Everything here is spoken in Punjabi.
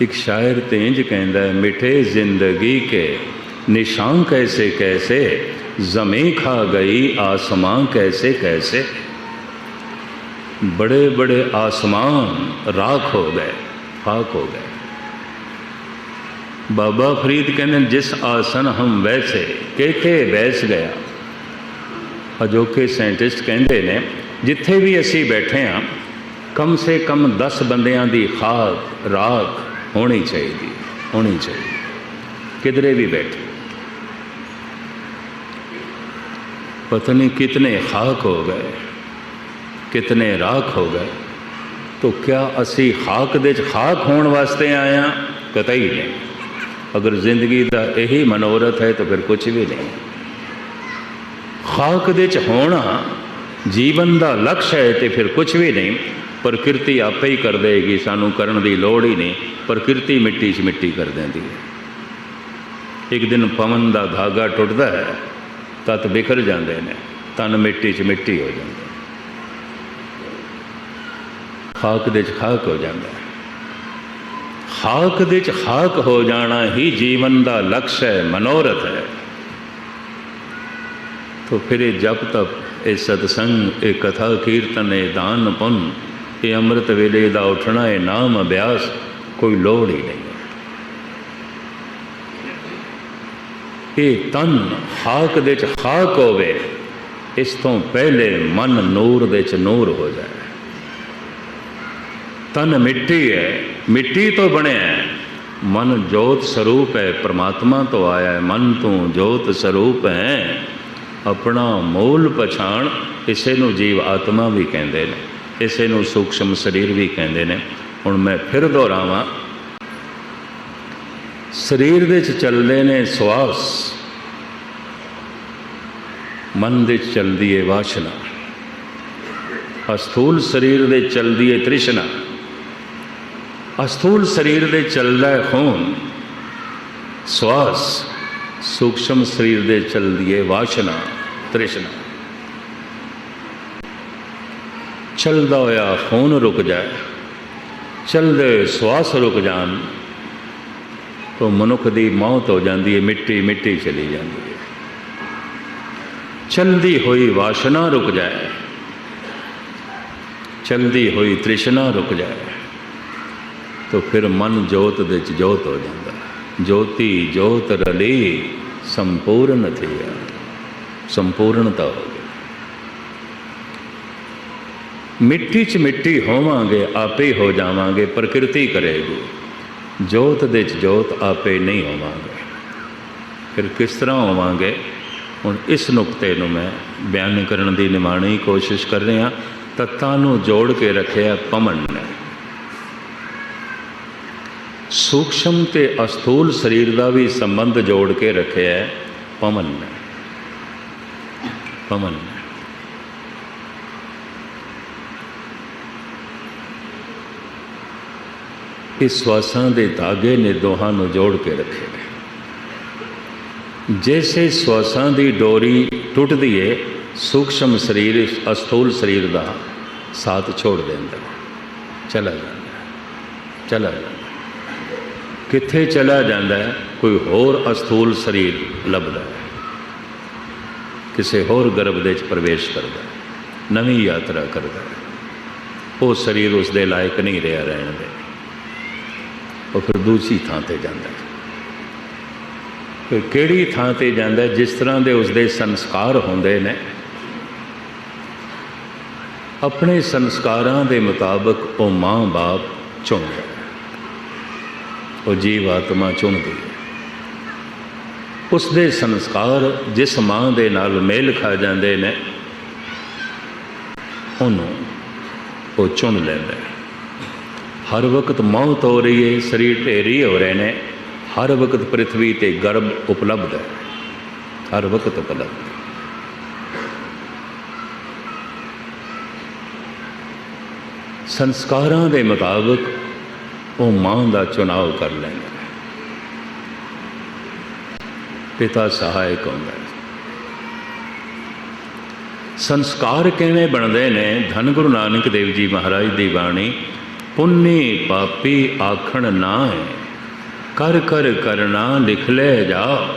ਇੱਕ ਸ਼ਾਇਰ ਤੇ ਇੰਜ ਕਹਿੰਦਾ ਹੈ, ਮਿਠੇ ਜ਼ਿੰਦਗੀ ਕੇ ਨਿਸ਼ਾਨ ਕੈਸੇ ਕੈਸੇ ਜ਼ਮੀਂ ਖਾ ਗਈ ਆਸਮਾਂ ਕੈਸੇ ਕੈਸੇ बड़े बड़े आसमान राख हो गए खाक हो गए ਬਾਬਾ ਫਰੀਦ ਕਹਿੰਦੇ ਨੇ, ਜਿਸ ਆਸਨ ਹਮ ਵੈਸੇ ਕਿਤੇ ਬੈਸ ਗਿਆ ਅਜੋਕੇ ਸਾਇੰਟਿਸਟ ਕਹਿੰਦੇ ਨੇ ਜਿੱਥੇ ਵੀ ਅਸੀਂ ਬੈਠੇ ਹਾਂ ਕਮ ਸੇ ਕਮ 10 ਬੰਦਿਆਂ ਦੀ ਖਾਕ ਰਾਖ ਹੋਣੀ ਚਾਹੀਦੀ ਹੋਣੀ ਚਾਹੀਦੀ। ਕਿਧਰੇ ਵੀ ਬੈਠੇ। ਪਤਾ ਨਹੀਂ ਕਿਤਨੇ ਖਾਕ ਹੋ ਗਏ, ਕਿਤਨੇ ਰਾਖ ਹੋ ਗਏ, ਤੋ ਕਿਆ ਅਸੀਂ ਖਾਕ ਦੇ ਚ ਖਾਕ ਹੋਣ ਵਾਸਤੇ ਆਏ ਹਾਂ ਹੀ ਨਹੀਂ। ਅਗਰ ਜ਼ਿੰਦਗੀ ਦਾ ਇਹੀ ਮਨੋਰਥ ਹੈ ਤਾਂ ਫਿਰ ਕੁਝ ਵੀ ਨਹੀਂ। ਖਾਕ ਦੇ ਚ ਹੋਣਾ ਜੀਵਨ ਦਾ ਲਕਸ਼ ਹੈ ਤੇ ਫਿਰ ਕੁਝ ਵੀ ਨਹੀਂ। ਪ੍ਰਕਿਰਤੀ ਆਪੇ ਹੀ ਕਰ ਦੇਗੀ, ਸਾਨੂੰ ਕਰਨ ਦੀ ਲੋੜ ਹੀ ਨਹੀਂ। ਪ੍ਰਕਿਰਤੀ ਮਿੱਟੀ 'ਚ ਮਿੱਟੀ ਕਰ ਦਿੰਦੀ ਹੈ। ਇੱਕ ਦਿਨ ਪਵਨ ਦਾ ਧਾਗਾ ਟੁੱਟਦਾ ਹੈ, ਤਤ ਬਿਖਰ ਜਾਂਦੇ ਨੇ, ਤਨ ਮਿੱਟੀ 'ਚ ਮਿੱਟੀ ਹੋ ਜਾਂਦੀ ਖਾਕ ਦੇ 'ਚ ਖਾਕ ਹੋ ਜਾਂਦਾ ਹੈ। ਖਾਕ ਦੇ 'ਚ ਖਾਕ ਹੋ ਜਾਣਾ ਹੀ ਜੀਵਨ ਦਾ ਲਕਸ਼ ਹੈ, ਮਨੋਰਥ ਹੈ। ਤੋ ਫਿਰ ਇਹ ਜਪ ਤਪ, ਇਹ ਸਤਸੰਗ, ਇਹ ਕਥਾ, ਕੀਰਤਨ, ਇਹ ਦਾਨ ਪੁੰਨ ਇਹ ਅੰਮ੍ਰਿਤ ਵੇਲੇ ਦਾ ਉਠਣਾ ਇਹ ਨਾਮ ਅਭਿਆਸ ਕੋਈ ਲੋੜ ਹੀ ਨਹੀਂ। ਇਹ ਤਨ ਹਾਕ ਦੇ 'ਚ ਹਾਕ ਹੋਵੇ, ਇਸ ਤੋਂ ਪਹਿਲੇ ਮਨ ਨੂਰ ਦੇ 'ਚ ਨੂਰ ਹੋ ਜਾਏ। ਤਨ ਮਿੱਟੀ ਹੈ, ਮਿੱਟੀ ਤੋਂ ਬਣਿਆ ਹੈ। ਮਨ ਜੋਤ ਸਰੂਪ ਹੈ, ਪ੍ਰਮਾਤਮਾ ਤੋਂ ਆਇਆ ਹੈ। ਮਨ ਤੋਂ ਜੋਤ ਸਰੂਪ ਹੈ। ਆਪਣਾ ਮੂਲ ਪਛਾਣ ਇਸੇ ਨੂੰ ਜੀਵ ਆਤਮਾ ਵੀ ਕਹਿੰਦੇ ਨੇ। ਇਸੇ ਨੂੰ ਸੂਖਸ਼ਮ ਸਰੀਰ ਵੀ ਕਹਿੰਦੇ ਨੇ। ਹੁਣ ਮੈਂ ਫਿਰ ਦੁਹਰਾਵਾਂ। ਸਰੀਰ ਦੇ ਵਿੱਚ ਚੱਲਦੇ ਨੇ ਸਵਾਸ। ਮਨ ਦੇ ਚ ਚੱਲਦੀ ਹੈ ਵਾਸ਼ਨਾ। ਅਸਥੂਲ ਸਰੀਰ ਦੇ ਚੱਲਦੀ ਹੈ ਤ੍ਰਿਸ਼ਨਾ। ਅਸਥੂਲ ਸਰੀਰ ਦੇ ਚੱਲਦਾ ਹੈ ਖੂਨ। ਸਵਾਸ ਸੂਖਸ਼ਮ ਸਰੀਰ ਦੇ ਚੱਲਦੀ ਹੈ ਵਾਸ਼ਨਾ, ਤ੍ਰਿਸ਼ਨਾ। ਚੱਲਦਾ ਹੋਇਆ ਖੂਨ ਰੁਕ ਜਾਏ, ਚੱਲਦੇ ਸਵਾਸ ਰੁਕ ਜਾਣ, ਤਾਂ ਮਨੁੱਖ ਦੀ ਮੌਤ ਹੋ ਜਾਂਦੀ ਹੈ, ਮਿੱਟੀ ਮਿੱਟੀ ਚਲੀ ਜਾਂਦੀ ਹੈ। ਚਲਦੀ ਹੋਈ ਵਾਸ਼ਨਾ ਰੁਕ ਜਾਏ, ਚਲਦੀ ਹੋਈ ਤ੍ਰਿਸ਼ਨਾ ਰੁਕ ਜਾਏ, ਤਾਂ ਫਿਰ ਮਨ ਜੋਤ ਦੇ ਚ ਜੋਤ ਹੋ ਜਾਂਦਾ ਜੋਤੀ ਜੋਤ ਰਲੀ, ਸੰਪੂਰਨ ਥਿਆ ਸੰਪੂਰਨਤਾ ਹੋ ਮਿੱਟੀ 'ਚ ਮਿੱਟੀ ਹੋਵਾਂਗੇ, ਆਪੇ ਹੋ ਜਾਵਾਂਗੇ, ਪ੍ਰਕਿਰਤੀ ਕਰੇਗੀ। ਜੋਤ ਦੇ 'ਚ ਜੋਤ ਆਪੇ ਨਹੀਂ ਹੋਵਾਂਗੇ। ਫਿਰ ਕਿਸ ਤਰ੍ਹਾਂ ਹੋਵਾਂਗੇ? ਹੁਣ ਇਸ ਨੁਕਤੇ ਨੂੰ ਮੈਂ ਬਿਆਨ ਕਰਨ ਦੀ ਨਿਮਾਣੀ ਕੋਸ਼ਿਸ਼ ਕਰ ਰਿਹਾ, ਤੱਤਾਂ ਨੂੰ ਜੋੜ ਕੇ ਰੱਖਿਆ ਪਮਨ ਨੇ। ਸੂਖਸ਼ਮ ਤੇ ਅਸਥੂਲ ਸਰੀਰ ਦਾ ਵੀ ਸੰਬੰਧ ਜੋੜ ਕੇ ਰੱਖਿਆ ਹੈ ਪਵਨ ਨੇ। ਪਵਨ ਨੇ। ਇਸ ਸਵਾਸਾਂ ਦੇ ਧਾਗੇ ਨੇ ਦੋਹਾਂ ਨੂੰ ਜੋੜ ਕੇ ਰੱਖੇ ਨੇ। ਜੈਸੇ ਸਵਾਸਾਂ ਦੀ ਡੋਰੀ ਟੁੱਟਦੀ ਏ, ਸੂਖਸ਼ਮ ਸਰੀਰ, ਅਸਥੂਲ ਸਰੀਰ ਦਾ ਸਾਥ ਛੋੜ ਦਿੰਦਾ ਚਲਾ ਜਾਂਦਾ ਚਲਾ ਜਾਂਦਾ ਕਿੱਥੇ ਚਲਾ ਜਾਂਦਾ ਕੋਈ ਹੋਰ ਅਸਥੂਲ ਸਰੀਰ ਲੱਭਦਾ ਕਿਸੇ ਹੋਰ ਗਰਭ ਦੇ ਵਿੱਚ ਪ੍ਰਵੇਸ਼ ਕਰਦਾ ਨਵੀਂ ਯਾਤਰਾ ਕਰਦਾ ਉਹ ਸਰੀਰ ਉਸ ਦੇ ਲਾਇਕ ਨਹੀਂ ਰਿਹਾ ਰਹਿਣ ਦੇ। ਉਹ ਫਿਰ ਦੂਜੀ ਥਾਂ ਤੇ ਜਾਂਦਾ ਹੈ। ਫਿਰ ਕਿਹੜੀ ਥਾਂ ਤੇ ਜਾਂਦਾ ਜਿਸ ਤਰ੍ਹਾਂ ਦੇ ਉਸਦੇ ਸੰਸਕਾਰ ਹੁੰਦੇ ਨੇ, ਆਪਣੇ ਸੰਸਕਾਰਾਂ ਦੇ ਮੁਤਾਬਕ ਉਹ ਮਾਂ-ਬਾਪ ਚੁਣਦਾ ਉਹ ਜੀਵ ਆਤਮਾ ਚੁਣਦੀ ਹੈ ਉਸ ਦੇ ਸੰਸਕਾਰ ਜਿਸ ਮਾਂ ਦੇ ਨਾਲ ਮੇਲ ਖਾ ਜਾਂਦੇ ਨੇ, ਉਹਨੂੰ ਉਹ ਚੁਣ ਲੈਂਦਾ ਹੈ। ਹਰ ਵਕਤ ਮੌਤ ਹੋ ਰਹੀ ਹੈ ਸਰੀਰ ਢੇਰੀ ਹੋ ਰਹੇ ਨੇ। ਹਰ ਵਕਤ ਪ੍ਰithvi ਤੇ ਗਰਭ ਉਪਲਬਧ ਹੈ। ਹਰ ਵਕਤ ਉਪਲਬਧ। ਸੰਸਕਾਰਾਂ ਦੇ ਮੁਤਾਬਕ ਉਹ ਮਾਂ ਦਾ ਚੁਣਾਵ ਕਰ ਲੈਂਦਾ ਹੈ ਪਿਤਾ ਸਹਾਇਕ ਹੁੰਦਾ ਸੰਸਕਾਰ ਕਿਵੇਂ ਬਣਦੇ ਨੇ? ਧੰਨ ਗੁਰੂ ਨਾਨਕ ਦੇਵ ਜੀ ਮਹਾਰਾਜ ਦੀ ਬਾਣੀ ਪੁੰਨੇ ਪਾਪੀ ਆਖਣ ਨਾ ਹੈ ਕਰ ਕਰ ਕਰਨਾ ਲਿਖ ਲੈ ਜਾ।